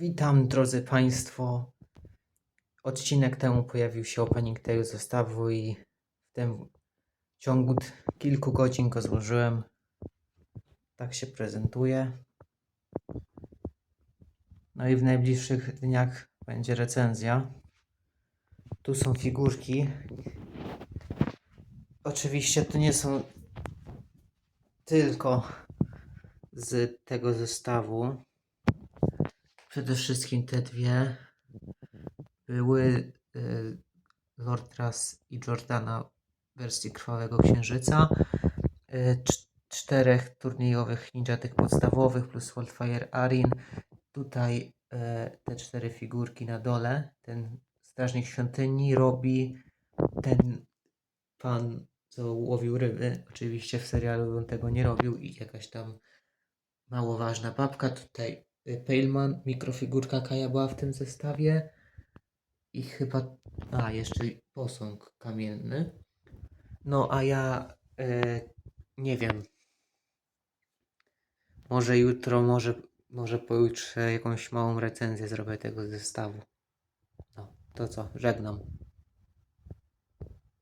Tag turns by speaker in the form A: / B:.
A: Witam drodzy Państwo. Odcinek temu pojawił się opening tego zestawu i w tym ciągu kilku godzin go złożyłem. Tak się prezentuje. No i w najbliższych dniach będzie recenzja. Tu są figurki. Oczywiście to nie są tylko z tego zestawu. Przede wszystkim te dwie były y, Lord Ras i Jordana w wersji Krwawego Księżyca. Y, cz- czterech turniejowych ninja tych podstawowych plus Wildfire Arin. Tutaj e, te cztery figurki na dole. Ten strażnik świątyni robi ten pan, co łowił ryby. Oczywiście w serialu on tego nie robił i jakaś tam mało ważna babka. Tutaj y, Paleman, mikrofigurka Kaja była w tym zestawie. I chyba, a jeszcze posąg kamienny. No a ja e, nie wiem. Może jutro, może, może pojutrze jakąś małą recenzję zrobię tego zestawu. No, to co, żegnam.